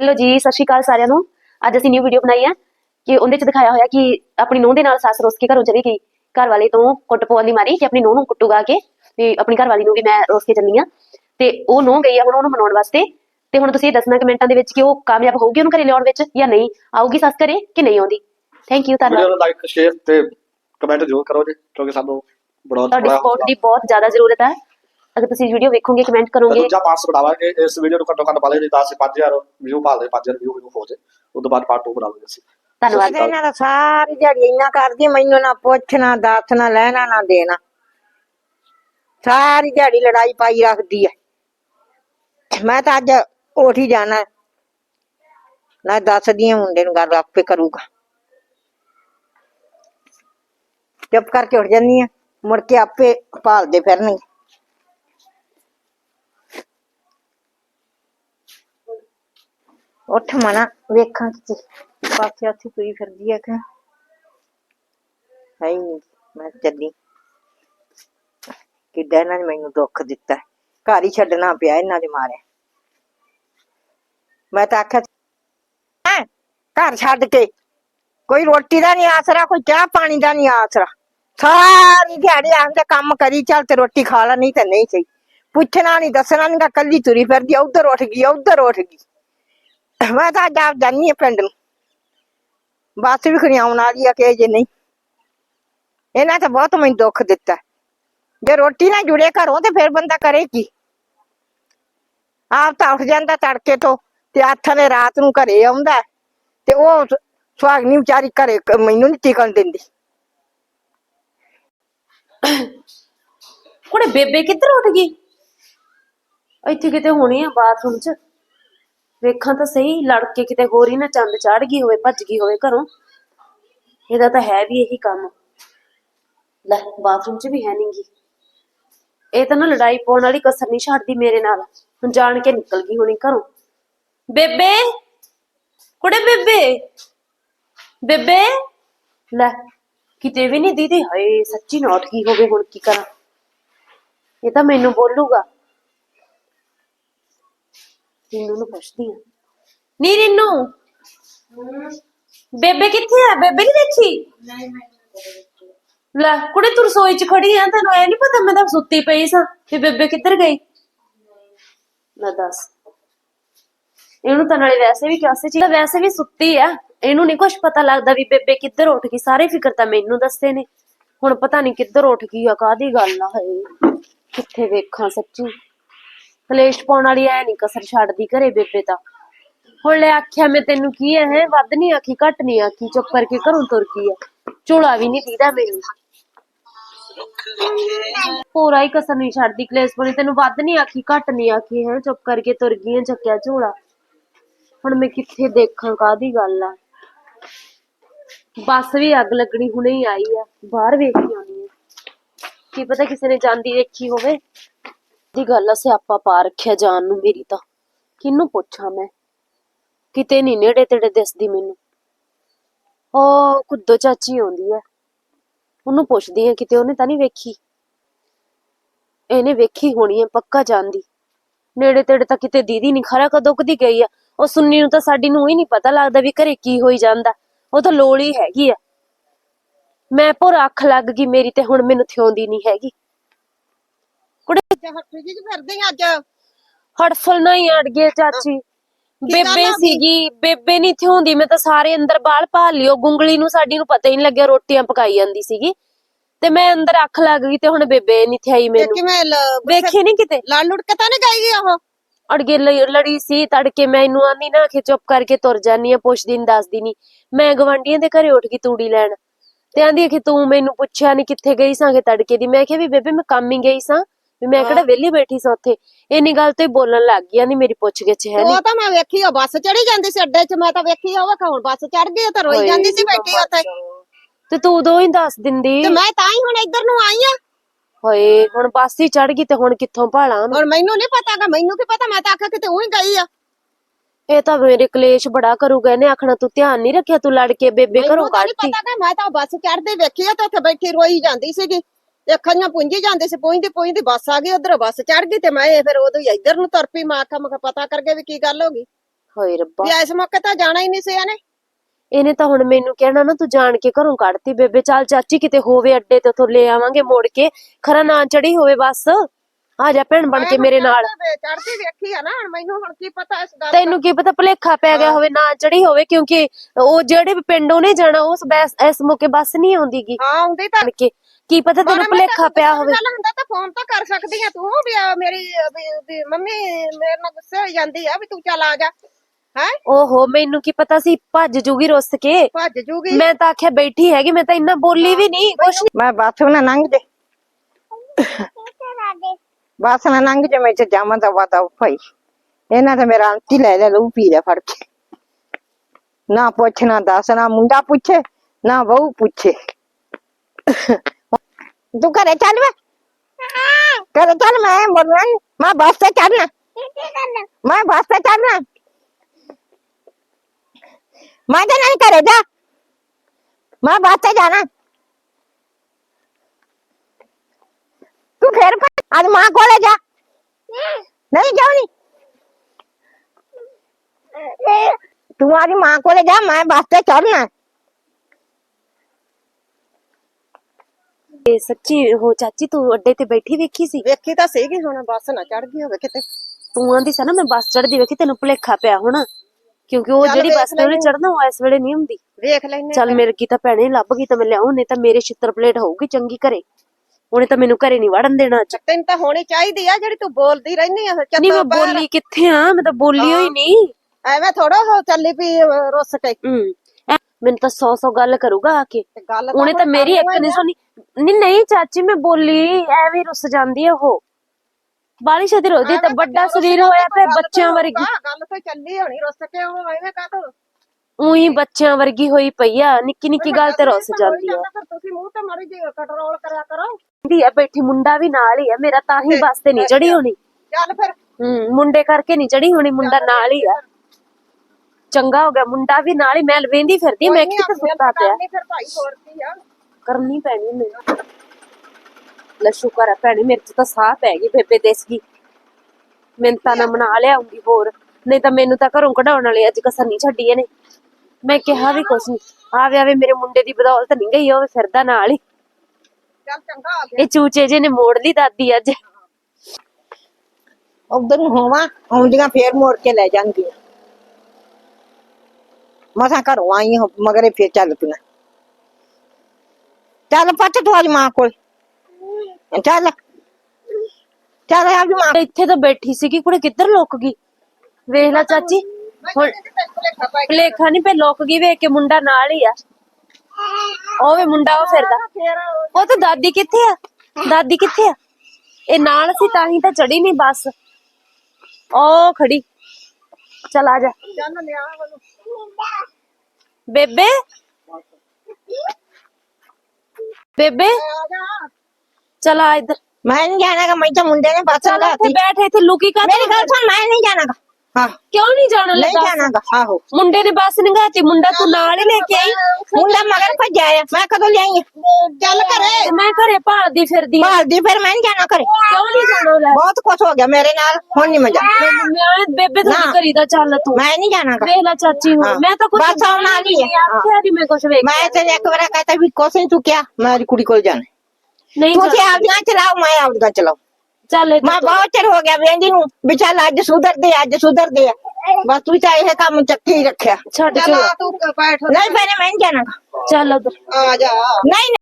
Hello ਜੀ ਸਤਿ ਸ਼੍ਰੀ ਅਕਾਲ ਸਾਰਿਆਂ ਨੂੰ। ਅੱਜ ਅਸੀਂ ਨਿਊ ਵੀਡੀਓ ਬਣਾਈ ਹੈ ਕਿ ਉਹਦੇ ਚ ਦਿਖਾਇਆ ਹੋਇਆ ਕਿ ਆਪਣੀ ਨੂੰਹ ਦੇ ਨਾਲ ਸੱਸ ਰੋਸ ਕੇ ਘਰੋਂ ਚਲੀ ਗਈ। ਘਰ ਵਾਲੇ ਤੋਂ ਕੁੱਟ ਪਵਾਉਣ ਦੀ ਮਾਰੀ ਕਿ ਆਪਣੀ ਨੂੰਹ ਨੂੰ ਕੁੱਟੂਗਾ ਕੇ ਤੇ ਆਪਣੀ ਘਰ ਵਾਲੀ ਨੂੰ ਵੀ ਮੈਂ ਰੋਸ ਕੇ ਚੱਲੀ ਆ ਤੇ ਉਹ ਨੂੰਹ ਗਈ ਆ ਹੁਣ ਉਹਨੂੰ ਮਨਾਉਣ ਵਾਸਤੇ। ਤੇ ਹੁਣ ਤੁਸੀਂ ਇਹ ਦੱਸਣਾ ਕਮੈਂਟਾਂ ਦੇ ਵਿੱਚ ਕਿ ਉਹ ਕਾਮਯਾਬ ਹੋਊਗੀ ਉਹਨੂੰ ਘਰੇ ਲਿਆਉਣ ਵਿੱਚ ਜਾਂ ਨਹੀਂ? ਆਊਗੀ ਸੱਸ ਘਰੇ ਕਿ ਨਹੀਂ ਆਉਂਦੀ? ਥੈਂਕ ਯੂ ਵੀਡੀਓ ਧੰਨਵਾਦ ਨੂੰ ਲਾਈਕ ਸ਼ੇਅਰ ਤੇ ਕਮੈਂਟ ਜ਼ਰੂਰ ਕਰੋ ਜੀ ਕਿਉਂਕਿ ਸਾਨੂੰ ਬੜਾ ਤੁਹਾਡੀ ਬੜਾ ਸਪੋਰਟ ਦੀ ਬਹੁਤ ਜ਼ਿਆਦਾ ਜ਼ਰੂਰਤ ਹੈ। ਅਗਰ ਤੁਸੀਂ ਵੀਡੀਓ ਵੇਖੋਗੇ ਕਮੈਂਟ ਕਰੋਗੇ। ਦੂਜਾ ਪਾਰਟ ਬਣਾਵਾਂਗੇ ਇਸ ਵੀਡੀਓ ਨੂੰ ਘੱਟੋ ਘੱਟ ਪਾਲੇ ਜੀ 10 5000 ਵਿਊ ਭਾਲਦੇ 5000 ਵਿਊ ਹੋ ਜੇ। ਉਸ ਤੋਂ ਬਾਅਦ ਪਾਰਟ 2 ਬਣਾਵਾਂਗੇ ਅਸੀਂ। ਧੰਨਵਾਦ। ਇਹਨਾਂ ਦਾ ਸਾਰੀ ਦਿਹਾੜੀ ਇੰਨਾ ਕਰਦੀ ਮੈਨੂੰ ਨਾ ਪੁੱਛਣਾ ਦੱਸਣਾ ਲੈਣਾ ਨਾ ਦੇਣਾ। ਸਾਰੀ ਦਿਹਾੜੀ ਲੜਾਈ ਪਾਈ ਰੱਖਦੀ ਐ ਮੈਂ ਤਾਂ ਅੱਜ ਉੱਠ ਹੀ ਜਾਣਾ। ਨਾ ਦੱਸਦੀ ਆ ਮੁੰਡੇ ਨੂੰ ਗੱਲ ਆਪੇ ਕਰੂਗਾ। ਚੁੱਪ ਕਰਕੇ ਉੱਠ ਜਾਂਦੀ ਆ। ਮੁੜ ਕੇ ਆਪੇ ਭਾਲਦੇ ਫਿਰਨਗੇ। ਉੱਠ ਮਨਾ ਵੇਖਾਂ ਕਿ ਪਾਸੇ ਹੱਥੀ ਤੁਰੀ ਫਿਰਦੀ ਹੈ ਕਿ ਨਹੀਂ ਨਹੀਂ। ਮੈਂ ਚੱਲੀ। ਕਿੱਦਾਂ ਇਹਨਾਂ ਨੇ ਮੈਨੂੰ ਦੁੱਖ ਦਿੱਤਾ। ਘਰ ਹੀ ਛੱਡਣਾ ਪਿਆ ਇਹਨਾਂ ਦੇ ਮਾਰੇ। ਮੈਂ ਤਾਂ ਆਖਿਆ ਹੈਂ, ਘਰ ਛੱਡ ਕੇ। ਕੋਈ ਰੋਟੀ ਦਾ ਨਹੀਂ ਆਸਰਾ ਕੋਈ ਚਾਹ ਪਾਣੀ ਦਾ ਨਹੀਂ ਆਸਰਾ। ਸਾਰੀ ਦਿਹਾੜੀ ਆਂਦੇ ਕੰਮ ਕਰੀ ਚੱਲ ਤੇ ਰੋਟੀ ਖਾ ਲੈ ਨਹੀਂ ਤੇ ਨਹੀਂ ਸਹੀ। ਪੁੱਛਣਾ ਨਹੀਂ ਦੱਸਣਾ ਨਹੀਂ ਕੱਲੀ ਤੁਰੀ ਫਿਰਦੀ ਉਧਰ ਉੱਠ ਗਈ ਉਧਰ ਉੱਠ ਗਈ। ਮੈਂ ਤਾਂ ਅੱਜ ਆਪ ਜਾਨੀ ਆ ਪਿੰਡ ਨੂੰ। ਬੱਸ ਵੀ ਖਣੀ ਵਾਲੀ ਆ ਕਿ ਜੇ ਨਹੀਂ। ਇਹਨਾਂ ਤਾਂ ਬਹੁਤ ਮੈਨੂੰ ਦੁੱਖ ਦਿੱਤਾ। ਜੇ ਰੋਟੀ ਨਾ ਜੁੜੇ ਘਰੋਂ ਤੇ ਫਿਰ ਬੰਦਾ ਕਰੇ ਕੀ? ਆਪ ਤਾਂ ਉੱਠ ਜਾਂਦਾ ਤੜਕੇ ਤੋਂ ਤੇ ਅੱਠ ਨੇ ਰਾਤ ਨੂੰ ਘਰੇ ਆਉਂਦਾ ਤੇ ਉਹ ਸੁਹਾਗਨੀ ਵਿਚਾਰੀ ਘਰੇ ਮੈਨੂੰ ਨਹੀਂ ਟਿਕਣ ਦਿੰਦੀ। ਕੁੜੇ ਬੇਬੇ ਕਿੱਧਰ ਉੱਠ ਗਈ? ਇੱਥੇ ਕਿਤੇ ਹੋਣੀ ਆ ਬਾਥਰੂਮ 'ਚ। ਵੇਖਾਂ ਤਾਂ ਸਹੀ ਲੜ ਕੇ ਕਿਤੇ ਹੋਰ ਹੀ ਨਾ ਚੰਦ ਚੜ ਗਈ ਹੋਵੇ ਭੱਜ ਗਈ ਹੋਵੇ ਘਰੋਂ। ਇਹਦਾ ਤਾਂ ਹੈ ਵੀ ਇਹੀ ਕੰਮ। ਲੈ ਬਾਥਰੂਮ 'ਚ ਵੀ ਹੈ ਨਹੀਂਗੀ ਇਹ ਤਾਂ ਨਾ ਲੜਾਈ ਪਾਉਣ ਵਾਲੀ ਕਸਰ ਨਹੀਂ ਛੱਡਦੀ ਮੇਰੇ ਨਾਲ। ਹੁਣ ਜਾਣ ਕੇ ਨਿਕਲ ਗਈ ਹੋਣੀ ਘਰੋਂ। ਬੇਬੇ! ਕੁੜੇ ਬੇਬੇ! ਬੇਬੇ! ਲੈ ਕਿਤੇ ਵੀ ਨਹੀਂ ਦੀਦੀ। ਹਾਏ ਸੱਚੀ ਨੌਟ ਕੀ ਹੋਵੇ ਹੁਣ ਕੀ ਕਰਾਂ। ਇਹ ਤਾਂ ਮੈਨੂੰ ਬੋਲੂਗਾ। ਰਿੰਨੂ ਨੂੰ ਪੁੱਛਦੀ ਆ। ਨੀ ਰਿੰਨੂ ਬੇਬੇ ਕਿੱਥੇ ਆ? ਬੇਬੇ ਨਹੀਂ ਦੇਖੀ? ਲੈ ਕੁੜੇ ਤੂੰ ਰਸੋਈ 'ਚ ਖੜੀ ਆ ਤੈਨੂੰ ਐ ਨਹੀਂ ਪਤਾ ਮੈਂ ਤਾਂ ਸੁੱਤੀ ਪਈ ਸਾਂ ਤੇ ਬੇਬੇ ਕਿੱਧਰ ਗਈ। ਲੈ ਦੱਸ। ਇਹਨੂੰ ਤਾਂ ਨਾਲੇ ਵੈਸੇ ਵੀ ਕਾਸੇ ਚ ਵੈਸੇ ਵੀ ਸੁੱਤੀ ਆ। ਇਹਨੂੰ ਨਹੀਂ ਕੁਝ ਪਤਾ ਲੱਗਦਾ ਵੀ ਬੇਬੇ ਕਿੱਧਰ ਉੱਠ ਗਈ। ਸਾਰੇ ਫਿਕਰ ਤਾਂ ਮੈਨੂੰ ਦੱਸਦੇ ਨੇ। ਹੁਣ ਪਤਾ ਨਹੀਂ ਕਿੱਧਰ ਉੱਠ ਗਈ ਆ ਕਾਦੀ ਗੱਲ ਆ ਹੈ ਕਿੱਥੇ ਵੇਖਾਂ ਸੱਚੀ। ਕਲੇਸ਼ ਪਾਉਣ ਵਾਲੀ ਐ ਨਹੀਂ ਕਸਰ ਛੱਡਦੀ ਘਰੇ ਬੇਬੇ ਤਾਂ। ਹੁਣ ਲੈ ਆਖਿਆ ਮੈਂ ਤੈਨੂੰ ਕੀ ਹੈ? ਵੱਧ ਨਹੀਂ ਆਖੀ, ਘੱਟ ਨਹੀਂ ਆਖੀ, ਚੁੱਪ ਕਰਕੇ ਘਰੋਂ ਤੁਰ ਗਈ ਆ ਝੋਲਾ ਵੀ ਨਹੀਂ ਦੀਦਾ ਮੈਨੂੰ। ਪੂਰਾ ਹੀ ਕਸਰ ਨਹੀਂ ਛੱਡਦੀ ਕਲੇਸ਼ ਪਾਉਣੀ ਤੈਨੂੰ ਵੱਧ ਨਹੀਂ ਆਖੀ, ਘੱਟ ਨਹੀਂ ਆਖੀ, ਹੈ? ਚੁੱਪ ਕਰਕੇ ਤੁਰ ਗਈ ਆ ਚੱਕਿਆ ਝੋਲਾ। ਹੁਣ ਮੈਂ ਕਿੱਥੇ ਦੇਖਾਂ ਕਾਦੀ ਗੱਲ ਆ। ਬੱਸ ਵੀ ਅੱਗ ਲੱਗਣੀ ਹੁਣੇ ਹੀ ਆਈ ਆ, ਬਾਹਰ ਵੇਖ ਕੇ ਆਉਣੀ ਆ। ਕੀ ਪਤਾ ਕਿਸੇ ਨੇ ਜਾਂਦੀ ਦੇਖੀ ਹੋਵੇ। ਦੀ ਗੱਲ ਆ ਸਿਆਪਾ ਪਾ ਰੱਖਿਆ ਜਾਨ ਨੂੰ ਮੇਰੀ ਤਾਂ। ਕਿਹਨੂੰ ਪੁੱਛਾਂ ਮੈਂ? ਕਿਤੇ ਨਹੀਂ ਨੇੜੇ ਤੇੜੇ ਦਿਸਦੀ ਮੈਨੂੰ। ਉਹ ਕੁੱਦੋ ਚਾਚੀ ਆਉਂਦੀ ਆ ਉਹਨੂੰ ਪੁੱਛਦੀ ਆ ਕਿਤੇ, ਉਹਨੇ ਤਾਂ ਨਹੀਂ ਵੇਖੀ। ਇਹਨੇ ਵੇਖੀ ਹੋਣੀ ਆ ਪੱਕਾ ਜਾਂਦੀ ਨੇੜੇ ਤੇੜੇ ਤਾਂ ਕਿਤੇ ਦੀਦੀ ਨਹੀਂ ਖਰਾ, ਕਦੋਂ ਕਦੀ ਗਈ ਆ। ਉਹ ਸੁੰਨੀ ਨੂੰ ਤਾਂ ਸਾਡੀ ਨੂੰ ਹੀ ਨਹੀਂ ਪਤਾ ਲੱਗਦਾ ਵੀ ਘਰੇ ਕੀ ਹੋਈ ਜਾਂਦਾ। ਉਹ ਤਾਂ ਲੋਲੀ ਹੈਗੀ ਆ। ਮੈਂ ਭੁਰ ਅੱਖ ਲੱਗ ਗਈ ਮੇਰੀ ਤੇ ਹੁਣ ਮੈਨੂੰ ਥਿਉਂਦੀ ਨਹੀਂ ਹੈਗੀ। ਕੁੜੇ ਹੱਥੀ ਜੀ ਫਿਰਦੇ ਅੱਜ। ਹੜਫਲ ਨਹੀਂ ਅੜ ਗਏ ਚਾਚੀ। ਬੇਬੇ ਸੀਗੀ ਬੇਬੇ ਨਹੀਂ ਥਿਉਂਦੀ ਮੈਂ ਤਾਂ ਸਾਰੇ ਅੰਦਰ ਬਾਲ ਪਾ ਲਿਓ ਗੁੰਗਲੀ ਨੂੰ ਸਾਡੀ ਨੂੰ ਪਤਾ ਹੀ ਨਹੀਂ ਲੱਗਿਆ ਰੋਟੀਆਂ ਪਕਾਈ ਜਾਂਦੀ ਸੀਗੀ। ਤੇ ਮੈਂ ਅੰਦਰ ਅੱਖ ਲੱਗ ਗਈ ਤੇ ਹੁਣ ਬੇਬੇ ਨਹੀਂ ਥਿਆਈ ਮੈਨੂੰ। ਕਿਵੇਂ ਵੇਖੀ ਨਹੀਂ ਕਿਤੇ? ਲੜ ਲੁੜ ਕੇ ਤਾਂ ਨਹੀਂ ਗਈ ਉਹ? ਅੜਗੇ ਲੜੀ ਸੀ ਤੜਕੇ ਮੈਨੂੰ ਆਂਦੀ ਨਾ ਕਿ ਚੁੱਪ ਕਰਕੇ ਤੁਰ ਜਾਨੀ ਆ ਪੁੱਛਦੀ ਨੀ ਦੱਸਦੀ ਨੀ। ਮੈਂ ਗਵਾਂਢੀਆਂ ਦੇ ਘਰੇ ਉੱਠ ਗਈ ਤੂੜੀ ਲੈਣ। ਤੇ ਆਂਦੀ ਕਿ ਤੂੰ ਮੈਨੂੰ ਪੁੱਛਿਆ ਨਹੀਂ ਕਿੱਥੇ ਗਈ ਸਾਂਗੇ ਤੜਕੇ ਦੀ? ਮੈਂ ਕਿਹਾ ਵੀ ਬੇਬੇ ਮੈਂ ਕੰਮ ਹੀ ਗਈ ਸਾਂ। ਵੀ ਮੈਂ ਕਿਹੜਾ ਵਿਹਲੀ ਬੈਠੀ ਸਾਂ ਉੱਥੇ। ਇੰਨੀ ਗੱਲ ਤੇ ਬੋਲਣ ਲੱਗ ਗਈ ਆਂਦੀ ਮੇਰੀ ਪੁੱਛ ਗਿੱਛ ਹੈ ਨਹੀਂ ਉਹ ਤਾਂ ਮੈਂ ਵੇਖੀ ਉਹ ਬੱਸ ਚੜੀ ਜਾਂਦੀ ਸੀ ਅੱਡੇ 'ਚ ਮੈਂ ਤਾਂ ਵੇਖੀ ਉਹ ਹੁਣ ਬੱਸ ਚੜ ਗਈ ਉਹ ਤਾਂ ਰੋਈ ਜਾਂਦੀ ਸੀ ਬੈਠੀ ਉੱਥੇ। ਤੇ ਤੂੰ ਉਦੋਂ ਹੀ ਦੱਸ ਦਿੰਦੀ। ਤੇ ਮੈਂ ਤਾਂ ਹੀ ਹੁਣ ਇੱਧਰ ਨੂੰ ਆਈ ਆ। ਹੋਏ ਹੁਣ ਬੱਸ ਹੀ ਚੜ ਗਈ ਤੇ ਹੁਣ ਕਿੱਥੋਂ ਭਾਲਾਂ? ਹੁਣ ਮੈਨੂੰ ਨਹੀਂ ਪਤਾਗਾ ਮੈਨੂੰ ਕੀ ਪਤਾ ਮੈਂ ਤਾਂ ਆਖਿਆ ਕਿਤੇ ਉਹੀ ਗਈ ਆ। ਇਹ ਤਾਂ ਮੇਰੇ ਕਲੇਸ਼ ਬੜਾ ਕਰੂਗਾ ਇਹਨੇ ਆਖਣਾ ਤੂੰ ਧਿਆਨ ਨਹੀਂ ਰੱਖਿਆ ਤੂੰ ਲੜ ਕੇ ਬੇਬੇ ਘਰੋਂ ਮੈਨੂੰ ਤਾਂ ਨਹੀਂ ਕੱਢਤੀ। ਪਤਾਗਾ ਮੈਂ ਤਾਂ ਬੱਸ ਚੜਦੇ ਵੇਖੀ ਆ ਤੇ ਉੱਥੇ ਬੈਠੀ ਰੋਈ ਜਾਂਦੀ ਸੀਗੀ। ਅੱਖਾਂ ਜਿਹੀਆਂ ਪੁੰਝੀ ਜਾਂਦੀ ਸੀ ਪੁੰਝਦੀ ਪੁੰਝਦੀ ਬੱਸ ਆ ਗਈ ਉਧਰੋਂ ਬੱਸ ਚੜ ਗਈ ਤੇ ਮੈਂ ਇਹ ਫਿਰ ਉਦੋਂ ਹੀ ਇੱਧਰ ਨੂੰ ਤੁਰ ਪਈ ਮੈਂ ਮੈਂ ਕਿਹਾ ਪਤਾ ਕਰਕੇ ਵੀ ਕੀ ਗੱਲ ਹੋ ਗਈ। ਹੋਏ ਰੱਬਾ। ਵੀ ਇਸ ਮੌਕੇ ਤਾਂ ਜਾਣਾ ਹੀ ਨਹੀਂ ਸੀ ਇਹਨੇ। ਇਹਨੇ ਤਾਂ ਹੁਣ ਮੈਨੂੰ ਕਹਿਣਾ ਨਾ ਤੂੰ ਜਾਣ ਕੇ ਘਰੋਂ ਕੱਢਤੀ ਬੇਬੇ ਚੱਲ ਚਾਚੀ ਕਿਤੇ ਹੋਵੇ ਅੱਡੇ ਤੇ ਉਥੋਂ ਲੈ ਆਵਾਂਗੇ ਮੋੜ ਕੇ ਖਰਾ ਨਾ ਚੜੀ ਹੋਵੇ ਬਸ। ਆ ਜਾ ਭੈਣ ਬਣ ਕੇ ਮੇਰੇ ਨਾਲ। ਚੜਦੀ ਵੇਖੀ ਆ ਨਾ ਹੁਣ ਮੈਨੂੰ ਹੁਣ ਕੀ ਪਤਾ ਇਸ ਗੱਲ ਦਾ। ਤੈਨੂੰ ਕੀ ਪਤਾ ਭੁਲੇਖਾ ਪੈ ਗਿਆ ਹੋਵੇ ਨਾ ਚੜੀ ਹੋਵੇ ਕਿਉਂਕਿ ਉਹ ਜਿਹੜੇ ਵੀ ਪਿੰਡ ਉਹਨੇ ਜਾਣਾ ਉਸ ਬੈਸ ਇਸ ਮੌਕੇ ਬੱਸ ਨਹੀਂ ਆਉਂਦੀਗੀ। ਹਾਂ ਆਉਂਦੀ ਤਾਂ ਕੇ। ਕੀ ਪਤਾ ਤੈਨੂੰ ਭੁਲੇਖਾ ਪਿਆ ਹੋਵੇ। ਗੱਲ ਹੁੰਦਾ ਤਾਂ ਫੋਨ ਤਾਂ ਕਰ ਸਕਦੀ ਆ ਤੂੰ ਵੀ ਆ ਮੇਰੀ ਵੀ- ਵੀ ਮੰਮੀ ਮੇਰੇ ਨਾਲ ਗੁੱਸੇ ਹੋ ਜਾਂਦੀ ਆ ਵੀ ਤੂੰ ਚੱਲ ਆ ਜਾ। ਹੈ? ਓਹੋ ਮੈਨੂੰ ਕੀ ਪਤਾ ਸੀ ਭੱਜ ਜੂਗੀ ਰੁੱਸ ਕੇ। ਭੱਜ ਜੂਗੀ। ਮੈਂ ਤਾਂ ਆਖਿਆ ਬੈਠੀ ਹੈਗੀ ਮੈਂ ਤਾਂ ਇੰਨਾ ਬੋਲੀ ਵੀ ਨਹੀਂ ਕੁਛ ਮੈਂ ਬੱਸ ਨਾ ਲੰਘ ਜੇ। ਬੱਸ ਨਾ ਲੰਘ ਜੇ ਮੈਂ ਚ ਜਾਵਾਂ ਤਾਂ ਵਾਤਾ ਭਾਈ ਇਹਨਾਂ ਤਾਂ ਮੇਰਾ ਅੰਤੀ ਲੈ ਲੈ ਲਊ ਪੀ ਲੈ ਫੜ ਕੇ। ਨਾ ਪੁੱਛ ਨਾ ਦੱਸ ਨਾ ਮੁੰਡਾ ਪੁੱਛੇ ਨਾ ਬਹੂ ਪੁੱਛੇ। ਤੂੰ ਘਰੇ ਚੱਲ ਵੇ ਘਰੇ ਚੱਲ ਮੈਂ ਬੋਲਣਾ ਨੀ। ਮੈਂ ਬੱਸ ਤੇ ਚੜਨਾ ਮੈਂ ਬੱਸ ਤੇ ਚੜਨਾ ਮੈਂ ਤਾਂ ਨਹੀਂ ਘਰੇ ਜਾ ਮੈਂ ਬੱਸ ਤੇ ਜਾਣਾ ਤੂੰ ਫੇਰ ਭੱਜ, ਅੱਜ ਮਾਂ ਕੋਲੇ ਜਾ ਨਹੀਂ ਜਾਣੀ ਤੂੰ ਆਦੀ ਮਾਂ ਕੋਲੇ ਜਾ ਮੈਂ ਬੱਸ ਤੇ ਸੱਚੀ ਹੋ ਚਾਚੀ ਤੂੰ ਅੱਡੇ ਤੇ ਬੈਠੀ ਵੇਖੀ ਸੀ? ਵੇਖੀ ਤਾਂ ਸੀਗੀ ਹੁਣ ਬੱਸ ਨਾ ਚੜ ਗਈ ਹੋਵੇ ਕਿਤੇ। ਤੂੰ ਆਂਦੀ ਸੀ ਨਾ ਮੈਂ ਬੱਸ ਚੜਦੀ ਵੇਖੀ ਤੈਨੂੰ ਭੁਲੇਖਾ ਪਿਆ ਹੋਣਾ। ਕਿਉਂਕਿ ਉਹ ਜਿਹੜੀ ਬੱਸ ਤੇ ਉਹਨੇ ਚੜਨਾ ਉਹ ਇਸ ਵੇਲੇ ਨਹੀਂ ਹੁੰਦੀ। ਵੇਖ ਲੈਨੇ ਚੱਲ ਮੇਰੇ ਕੀ ਤਾਂ ਭੈਣੇ ਲੱਭ ਗਈ ਤਾਂ ਮੈਂ ਲਿਆਉਂ ਨਹੀਂ ਤਾਂ ਮੇਰੇ ਛਿੱਤਰ ਪਲੇਟ ਹੋਊਗੀ ਚੰਗੀ ਘਰੇ। ਉਹਨੇ ਤਾਂ ਮੈਨੂੰ ਘਰੇ ਨਹੀਂ ਵੜਨ ਦੇਣਾ ਤੈਨੂੰ ਤਾਂ ਹੋਣੀ ਚਾਹੀਦੀ ਆ ਜਿਹੜੀ ਤੂੰ ਬੋਲਦੀ ਰਹਿਨੀ ਆ ਚੱਤੋ ਨਹੀਂ ਮੈਂ। ਬੋਲੀ ਕਿੱਥੇ ਆ? ਮੈਂ ਤਾਂ ਬੋਲੀ ਹੋਈ ਨਹੀਂ। ਐਵੇਂ ਥੋੜਾ ਚੱਲੀ ਵੀ ਅਹ, ਰੁੱਸ ਕੇ। ਮੈਨੂੰ ਤਾਂ ਸੌ ਸੌ ਗੱਲ ਕਰੂਗਾ ਆ ਕੇ। ਤੇ ਗੱਲ ਉਹਨੇ ਤਾਂ ਮੇਰੀ ਇੱਕ ਨਹੀਂ ਸੁਣੀ। ਨਹੀਂ ਨਹੀਂ ਚਾਚੀ ਮੈਂ ਬੋਲੀ ਐਵੇਂ ਰੁੱਸ ਜਾਂਦੀ ਆ ਉਹ। ਬਾਲੀ ਛੇਤੀ ਰੋਦੀ ਤਾਂ ਵੱਡਾ ਸਰੀਰ ਹੋਇਆ ਤਾਂ ਬੱਚਿਆਂ ਵਰਗੀ। ਗੱਲ ਤਾਂ ਚੱਲੀ ਹੋਣੀ ਰੁੱਸ ਕੇ ਉਹ ਐਵੇਂ ਕਾਹਤੋਂ ਉਹੀ ਬੱਚਿਆਂ ਵਰਗੀ ਹੋਈ ਪਈ ਆ ਨਿੱਕੀ ਨਿੱਕੀ ਗੱਲ ਤੇ ਰੁੱਸ ਜਾਂਦੀ ਆ। ਤੁਸੀਂ ਮੂੰਹ ਤੇ ਮਾਰੀ ਜੀ ਕੰਟਰੋਲ ਕਰਿਆ ਕਰੋ। ਹੁੰਦੀ ਆ ਬੈਠੀ ਮੁੰਡਾ ਵੀ ਨਾਲ ਹੀ ਆ ਮੇਰਾ ਤਾਂ ਹੀ ਬੱਸ ਤੇ ਨਹੀਂ ਚੜੀ ਹੋਣੀ। ਚੱਲ ਫਿਰ। ਹੂੰ ਮੁੰਡੇ ਕਰਕੇ ਨਹੀਂ ਚੜੀ ਹੋਣੀ ਮੁੰਡਾ ਨਾਲ ਹੀ ਆ। ਚੰਗਾ ਹੋ ਗਿਆ ਮੁੰਡਾ ਵੀ ਨਾਲ ਹੀ ਮੈਂ ਲਵੇਂਦੀ ਫਿਰਦੀ ਮੈਂ ਆਪਣੇ ਸੁੱਤਾ ਪਿਆ? ਕਰਨੀ ਫਿਰ ਭਾਈ ਹੋਰ ਕੀ ਆ? ਕਰਨੀ ਪੈਣੀ ਮੈਨੂੰ। ਲੈ ਸ਼ੁਕਰ ਹੈ ਭੈਣੇ ਮੇਰੇ ਚ ਤਾਂ ਸਾਹ ਪੈ ਗਈ ਬੇਬੇ ਦੇਸ ਗਈ। ਮਿੰਤਾ ਨਾ ਮਨਾ ਲਿਆਉਂਗੀ ਹੋਰ। ਨਹੀਂ ਤਾਂ ਮੈਨੂੰ ਤਾਂ ਘਰੋਂ ਕਢਾਉਣ ਵਾਲੇ ਅੱਜ ਕਸਰ ਨਹੀਂ ਛੱਡੀ ਇਹਨੇ। ਮੈਂ ਕਿਹਾ ਵੀ ਕੁਛ ਨਹੀਂ ਆਵੇ ਆਵੇ ਮੇਰੇ ਮੁੰਡੇ ਦੀ ਬਦੌਲਤ ਨਹੀਂ ਗਈ ਉਹ ਫਿਰਦਾ ਨਾਲ ਹੀ। ਚੱਲ ਚੰਗਾ ਆ ਗਿਆ। ਇਹ ਚੂਚੇ ਜੇ ਨੇ ਮੋੜ ਲਈ ਦਾਦੀ ਅੱਜ। ਉਧਰ ਨੂੰ ਹੋਵਾਂ ਆਉਂਦੀਆਂ ਫੇਰ ਮੋੜ ਕੇ ਲੈ ਜਾਂਦੀਆਂ ਮਸਾਂ ਘਰੋਂ ਆਈ ਹਾਂ, ਮਗਰੇ ਫੇਰ ਚੱਲ ਪਿਆ ਚੱਲ ਪੱਟ ਤੂੰ ਅੱਜ ਮਾਂ ਕੋਲ। ਚੱਲ। ਚੱਲ ਆ ਜੀ ਮਾਂ ਇੱਥੇ ਤਾਂ ਬੈਠੀ ਸੀਗੀ, ਕੁੜੇ ਕਿੱਧਰ ਲੁੱਕ ਗਈ? ਵੇਖ ਲੈ ਚਾਚੀ, ਹੁਣ ਭਲੇਖਾ ਨਹੀਂ ਪੇ ਲੁੱਕ ਗਈ ਵੇਖ ਕੇ ਮੁੰਡਾ ਨਾਲ ਹੀ ਆ। ਉਹ ਵੀ ਮੁੰਡਾ ਉਹ ਫਿਰਦਾ। ਉਹ ਤਾਂ ਦਾਦੀ ਕਿੱਥੇ ਆ? ਦਾਦੀ ਕਿੱਥੇ ਆ? ਇਹ ਨਾਲ ਸੀ, ਤਾਂ ਹੀ ਤਾਂ ਚੜੀ ਨਹੀਂ ਬੱਸ। ਉਹ ਖੜੀ। ਚਲ ਆ ਜਾ ਚੱਲ ਲਿਆ ਉਹਨੂੰ ਬੇਬੇ ਬੇਬੇ ਆ ਜਾ ਚਲ ਆ ਇੱਧਰ ਮੈਂ ਨਹੀਂ ਜਾਣਾਗਾ ਮੈਂ ਤਾਂ ਮੁੰਡੇ ਨੇ ਬੱਸ ਚਲ ਇੱਥੇ ਲਗਾਤੀ ਬੈਠ ਇੱਥੇ ਲੁਕੀ ਕਾ ਮੇਰੀ ਗੱਲ ਸੁਣ ਮੈਂ ਨਹੀਂ ਜਾਣਾਗਾ ਹਾਂ ਕਿਉਂ ਨਹੀਂ ਜਾਣਾ ਨਹੀਂ ਲੱਗਾ ਜਾਣਾਗਾ ਆਹੋ ਮੁੰਡੇ ਨੇ ਬੱਸ ਨਿਗਾਤੀ ਮੁੰਡਾ ਤੂੰ ਨਾਲ ਹੀ ਲੈ ਕੇ ਆਈ ਮੁੰਡਾ ਮਗਰ ਭੱਜਿਆ ਆ ਮੈਂ ਕਦੋਂ ਲਿਆਈ ਚੱਲ ਘਰੇ ਤੇ ਮੈਂ ਘਰੇ ਭਾਲਦੀ ਫਿਰਦੀ ਆ। ਭਾਲਦੀ ਫਿਰ ਮੈਂ ਨਹੀਂ ਜਾਣਾ ਘਰੇ ਕਿਉਂ ਨਹੀਂ ਜਾਣਾ ਲੈ ਬਹੁਤ ਕੁਛ ਹੋ ਗਿਆ ਮੇਰੇ ਨਾਲ ਹੁਣ ਨਹੀਂ ਮੈਂ ਜਾਣਾ ਮੈਂ ਬੇਬੇ ਤੋਂ ਨਾ। ਕਰੀ ਦਾ ਚੱਲ ਤੂੰ ਮੈਂ ਨਹੀਂ ਜਾਣਾਗਾ ਵੇਖ ਲੈ ਚਾਚੀ ਹੁਣ ਹਾਂ। ਮੈਂ ਤਾਂ ਕੁਝ ਬਸ ਆਉਣ ਵਾਲੀ ਹੈ। ਆਖਿਆ ਨਹੀਂ ਮੈਂ ਕੁਝ ਵੇਖ ਮੈਂ ਤੇ ਇੱਕ ਵਾਰ ਕਹਤਾ ਵੀ ਕੁਛ ਨਹੀਂ ਤੂੰ ਕਿਹਾ ਮੈਂ ਉਹਦੀ ਕੁੜੀ ਕੋਲ ਜਾਣਾ ਨਹੀਂ ਤੁਸੀਂ ਆਪਦੀਆਂ ਚਲਾਓ ਮੈਂ ਆਪਦੀਆਂ ਚਲਾਓ ਚੱਲ ਇੱਧਰ ਮੈਂ ਬਹੁਤ ਚਿਰ ਹੋ ਗਿਆ ਵੇਂਦੀ ਨੂੰ ਵੀ ਚੱਲ ਅੱਜ ਸੁਧਰਦੇ ਅੱਜ ਸੁਧਰਦੇ ਆ। ਬਸ ਤੂੰ ਤਾਂ ਇਹ ਕੰਮ ਚੱਕੇ ਹੀ ਰੱਖਿਆ। ਛੱਡ ਚੱਲ ਚਲੋ। ਆ ਤੂੰ ਬੈਠ। ਨਹੀਂ ਭੈਣੇ ਮੈਂ ਨਹੀਂ ਜਾਣਾ। ਚੱਲ ਉਧਰ। ਆ ਜਾ। ਨਹੀਂ।